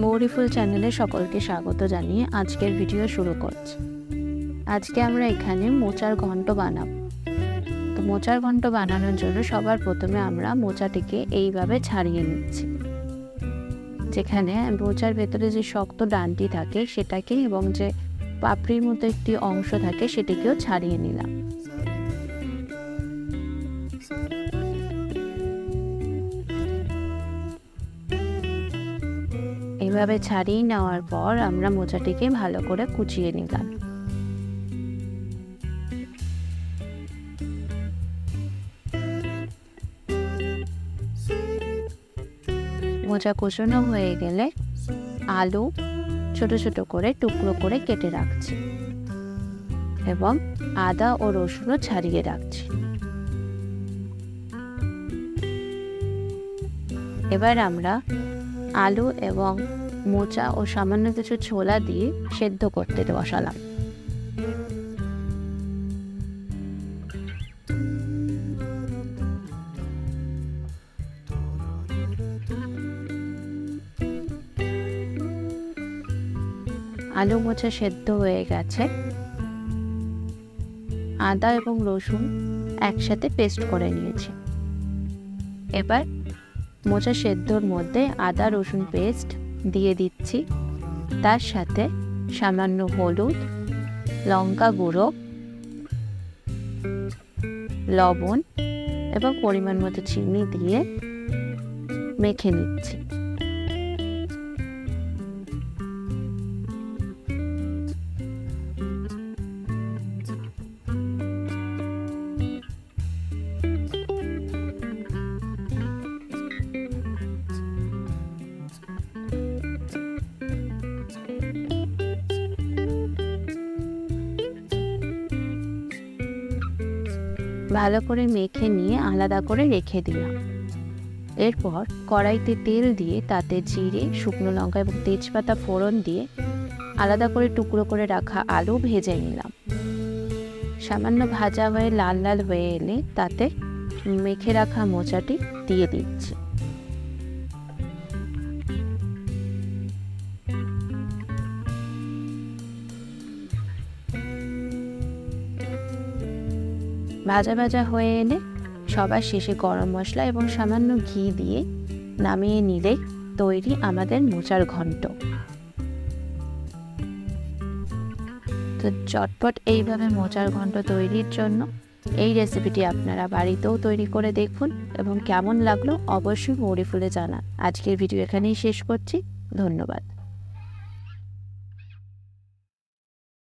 মৌরিফুল চ্যানেলে সকলকে স্বাগত জানিয়ে আজকের ভিডিও শুরু করছি। আজকে আমরা এখানে মোচার ঘন্ট বানাবো। তো মোচার ঘন্ট বানানোর জন্য সবার প্রথমে আমরা মোচাটিকে এইভাবে ছাড়িয়ে নিচ্ছি। যেখানে মোচার ভেতরে যে শক্ত ডানটি থাকে সেটাকে এবং যে পাপড়ির মতো একটি অংশ থাকে সেটিকেও ছাড়িয়ে নিলাম। এইভাবে ছাড়িয়ে নেওয়ার পর আমরা মোচাটিকে ভালো করে কুচিয়ে নিলাম। মোচা কুচনো হয়ে গেলে আলু ছোট ছোট করে টুকরো করে কেটে রাখছি এবং আদা ও রসুনও ছাড়িয়ে রাখছি। এবার আমরা আলু এবং মোচা ও সামান্য কিছু ছোলা দিয়ে সেদ্ধ করতে বসালাম। আলু মোচা সেদ্ধ হয়ে গেছে। আদা এবং রসুন একসাথে পেস্ট করে নিয়েছি। এবার মোচা সেদ্ধর মধ্যে আদা, রসুন পেস্ট দিয়ে দিচ্ছি। তার সাথে সামান্য হলুদ, লঙ্কা গুঁড়ো, লবণ এবং পরিমাণ মতো চিনি দিয়ে মেখে নিচ্ছি। ভালো করে মেখে নিয়ে আলাদা করে রেখে দিলাম। এরপর কড়াইতে তেল দিয়ে তাতে জিরে, শুকনো লঙ্কা এবং তেজপাতা ফোড়ন দিয়ে আলাদা করে টুকরো করে রাখা আলু ভেজে নিলাম। সামান্য ভাজা হয়ে লাল লাল হয়ে এলে তাতে মেখে রাখা মোচাটি দিয়ে দিচ্ছি। ভাজা ভাজা হয়ে এলে সবার শেষে গরম মশলা এবং সামান্য ঘি দিয়ে নামিয়ে নিলে তৈরি আমাদের মোচার ঘন্ট। তো চটপট এইভাবে মোচার ঘন্ট তৈরির জন্য এই রেসিপিটি আপনারা বাড়িতেও তৈরি করে দেখুন এবং কেমন লাগল অবশ্যই মৌরি ফুলে জানান। আজকের ভিডিও এখানেই শেষ করছি। ধন্যবাদ।